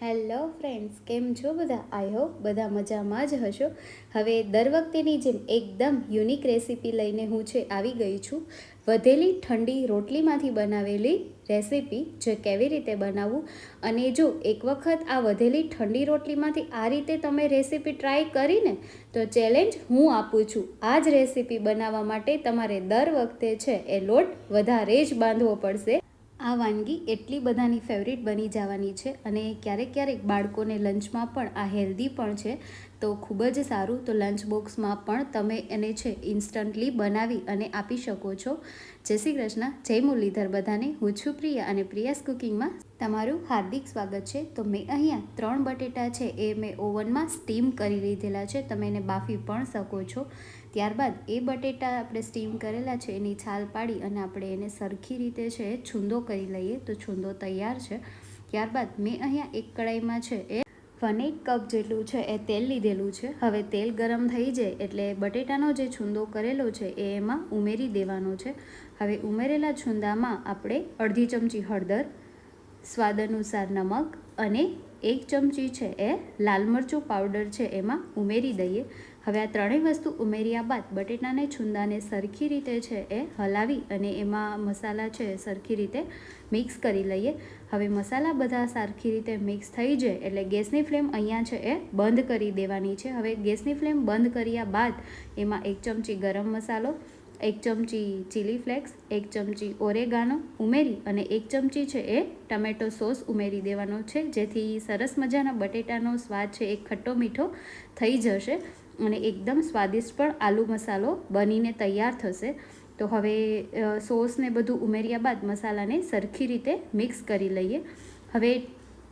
Hello friends, કેમ છો બધા? આઈ હોપ બધા મજામાં જ હશો. હવે દર વખતેની જેમ એકદમ યુનિક રેસીપી લઈને હું છે આવી ગઈ છું. વધેલી ઠંડી રોટલીમાંથી બનાવેલી રેસીપી જે કેવી રીતે બનાવવું અને જો એક વખત આ વધેલી ઠંડી રોટલીમાંથી આ રીતે તમે રેસીપી ટ્રાય કરીને તો ચેલેન્જ હું આપું છું. આ જ રેસીપી બનાવવા માટે તમારે દર વખતે છે એ લોટ વધારે જ બાંધવો પડશે. આ વાનગી એટલી બધાની ફેવરિટ બની જવાની છે અને ક્યારેક ક્યારેક બાળકોને લંચમાં પણ આ હેલ્ધી પણ છે. તો ખૂબ જ સારું. તો લંચ બોક્સમાં પણ તમે એને છે ઇન્સ્ટન્ટલી બનાવી અને આપી શકો છો. જય શ્રી કૃષ્ણ. જય મુરલીધર બધાને. હું છું પ્રિયા અને પ્રિયાસ કુકિંગમાં તમારું હાર્દિક સ્વાગત છે. તો મેં અહીંયા ત્રણ બટેટા છે એ મેં ઓવનમાં સ્ટીમ કરી લીધેલા છે. તમે એને બાફી પણ શકો છો. ત્યારબાદ એ બટેટા આપણે સ્ટીમ કરેલા છે એની છાલ પાડી અને આપણે એને સરખી રીતે છે છૂંદો કરી લઈએ. તો છૂંદો તૈયાર છે. ત્યારબાદ મેં અહીંયા એક કડાઈમાં છે એ વન એક કપ જેટલું છે એ તેલ લીધેલું છે. હવે તેલ ગરમ થઈ જાય એટલે બટેટાનો જે છૂંદો કરેલો છે એ એમાં ઉમેરી દેવાનો છે. હવે ઉમેરેલા છૂંદામાં આપણે અડધી ચમચી હળદર, સ્વાદ અનુસાર નમક અને એક ચમચી છે એ લાલ મરચું પાવડર છે એમાં ઉમેરી દઈએ. હવે આ ત્રણેય વસ્તુ ઉમેર્યા બાદ બટેટાને છુંદાને સરખી રીતે છે એ હલાવી અને એમાં મસાલા છે સરખી રીતે મિક્સ કરી લઈએ. હવે મસાલા બધા સરખી રીતે મિક્સ થઈ જાય એટલે ગેસની ફ્લેમ અહીંયા છે એ બંધ કરી દેવાની છે. હવે ગેસની ફ્લેમ બંધ કર્યા બાદ એમાં એક ચમચી ગરમ મસાલો, એક ચમચી ચીલી ફ્લેક્સ, એક ચમચી ઓરેગાનો ઉમેરી અને એક ચમચી છે એ ટમેટો સોસ ઉમેરી દેવાનો છે. જેથી સરસ મજાના બટેટાનો સ્વાદ છે એ ખટ્ટો મીઠો થઈ જશે. અને એકદમ સ્વાદિષ્ટ પણ આલુ મસાલો બનીને તૈયાર થશે. તો હવે સોસને બધું ઉમેર્યા બાદ મસાલાને સરખી રીતે મિક્સ કરી લઈએ. હવે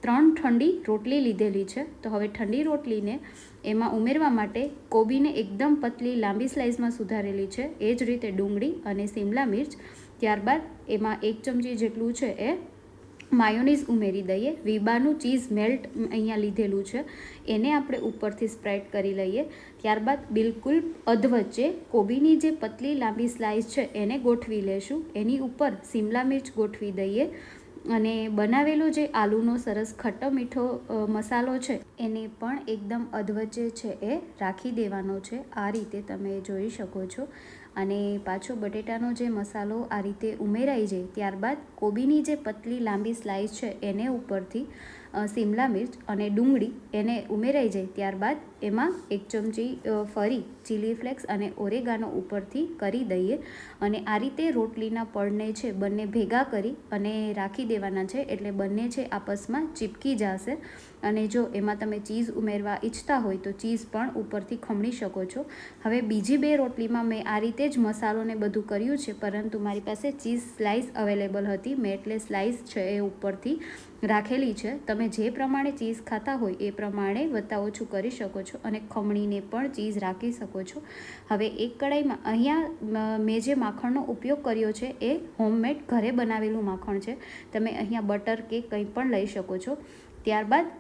ત્રણ ઠંડી રોટલી લીધેલી છે. તો હવે ઠંડી રોટલીને એમાં ઉમેરવા માટે કોબીને એકદમ પતલી લાંબી સ્લાઇસમાં સુધારેલી છે. એ જ રીતે ડુંગળી અને સિમલા મિર્ચ ત્યારબાદ એમાં એક ચમચી જેટલું છે એ માયોનીઝ ઉમેરી દઈએ. વિબાનું ચીઝ મેલ્ટ અહીંયા લીધેલું છે. એને આપણે ઉપરથી સ્પ્રેડ કરી લઈએ. ત્યારબાદ બિલકુલ અધવચ્ચે કોબીની જે પતલી લાંબી સ્લાઇસ છે, એને ગોઠવી લેશું. એની ઉપર સિમલા મિર્ચ ગોઠવી દઈએ. અને બનાવેલો જે આલુનો સરસ ખટ્ટો મીઠો મસાલો છે, એને પણ એકદમ અધવચ્ચે છે એ રાખી દેવાનો છે. આ રીતે તમે જોઈ શકો છો. અને પાછો બટેટાનો જે મસાલો આ રીતે ઉમેરાઈ જાય, ત્યારબાદ કોબીની જે પતલી લાંબી સ્લાઇસ છે, એને ઉપરથી સિમલા મિર્ચ અને ડુંગળી એને ઉમેરાઈ જાય ત્યારબાદ એમાં એક ચમચી ફરી ચીલી ફ્લેક્સ અને ઓરેગાનો ઉપરથી કરી દઈએ અને આ રીતે રોટલીના પડને છે બંને ભેગા કરી અને રાખી દેવાના છે એટલે બંને છે આપસમાં ચીપકી જશે અને જો એમાં તમે ચીઝ ઉમેરવા ઈચ્છતા હોય તો ચીઝ પણ ઉપરથી ખમણી શકો છો. હવે બીજી બે રોટલીમાં મેં આ રીતે જ મસાલોને બધું કર્યું છે પરંતુ મારી પાસે ચીઝ સ્લાઇસ અવેલેબલ હતી. મેં એટલે સ્લાઇસ છે એ ઉપરથી રાખેલી છે. તમે જે પ્રમાણે ચીઝ ખાતા હોય એ પ્રમાણે વત્તા ઓછું કરી શકો છો અને ખમણીને પણ ચીઝ રાખી શકો છો. હવે એક કડાઈમાં અહીંયા મેં જે માખણનો ઉપયોગ કર્યો છે એ હોમમેડ ઘરે બનાવેલું માખણ છે. તમે અહીંયા બટર કે કંઈ પણ લઈ શકો છો. ત્યારબાદ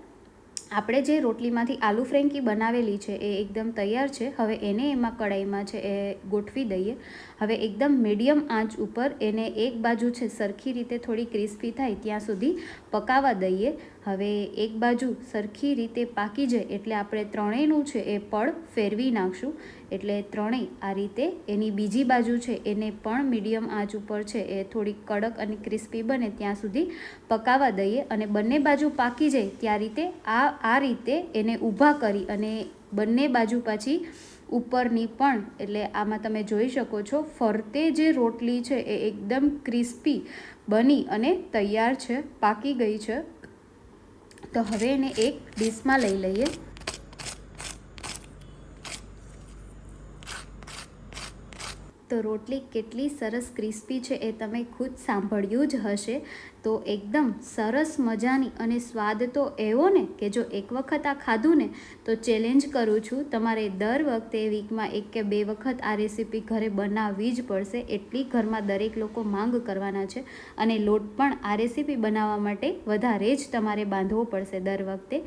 આપણે જે રોટલીમાંથી આલુ ફ્રેન્કી બનાવેલી છે એ એકદમ તૈયાર છે. હવે એને એમાં કડાઈમાં છે એ ગોઠવી દઈએ. હવે એકદમ મીડિયમ આંચ ઉપર એને એક બાજુ છે સરખી રીતે થોડી ક્રિસ્પી થાય ત્યાં સુધી પકાવવા દઈએ. હવે એક બાજુ સરખી રીતે પાકી જાય એટલે આપણે ત્રણેયનું છે એ પળ ફેરવી નાખશું. એટલે ત્રણેય આ રીતે એની બીજી બાજુ છે એને પણ મીડિયમ આંચ ઉપર છે એ થોડી કડક અને ક્રિસ્પી બને ત્યાં સુધી પકાવવા દઈએ અને બંને બાજુ પાકી જાય ત્યાં રીતે આ આ રીતે એને ઊભા કરી અને બંને બાજુ પાછી ઉપરની પણ, એટલે આમાં તમે જોઈ શકો છો, ફરતે જે રોટલી છે એ એકદમ ક્રિસ્પી બની અને તૈયાર છે, પાકી ગઈ છે. તો હવે એને એક ડીશમાં લઈ લઈએ. તો રોટલી કેટલી સરસ ક્રિસ્પી છે એ તમે ખુદ સાંભળ્યું જ હશે. તો એકદમ સરસ મજાની અને સ્વાદ તો એવો ને કે જો એક વખત આ ખાધું ને તો ચેલેન્જ કરું છું. તમારે દર વખતે વીકમાં એક કે બે વખત આ રેસીપી ઘરે બનાવવી જ પડશે. એટલી ઘરમાં દરેક લોકો માંગ કરવાના છે અને લોટ પણ આ રેસીપી બનાવવા માટે વધારે જ તમારે બાંધવો પડશે દર વખતે.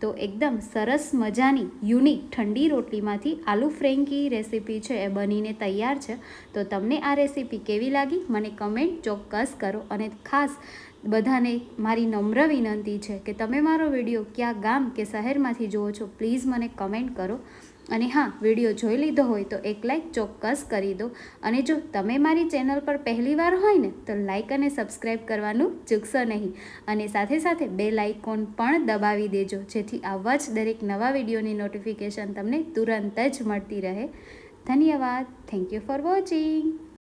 તો એકદમ સરસ મજાની યુનિક ઠંડી રોટલીમાંથી આલુ ફ્રેન્કી રેસીપી છે એ બનીને તૈયાર છે. તો તમને આ રેસીપી કેવી લાગી? મને કમેન્ટ ચોક્કસ કરો. અને ખાસ બધાને મારી નમ્ર વિનંતી છે કે તમે મારો વીડિયો ક્યાં ગામ કે શહેરમાંથી જુઓ છો, પ્લીઝ મને કમેન્ટ કરો. અને હા, વીડિયો જોઈ લીધો હોય તો એક લાઈક ચોક્કસ કરી દો. અને જો તમે મારી ચેનલ પર પહેલીવાર હોય ને, તો લાઈક અને સબસ્ક્રાઈબ કરવાનું ચૂકશો નહીં. અને સાથે સાથે બે લાઇકોન પણ દબાવી દેજો, જેથી આવા જ દરેક નવા વિડીયોની નોટિફિકેશન તમને તુરંત જ મળતી રહે. ધન્યવાદ. Thank you for watching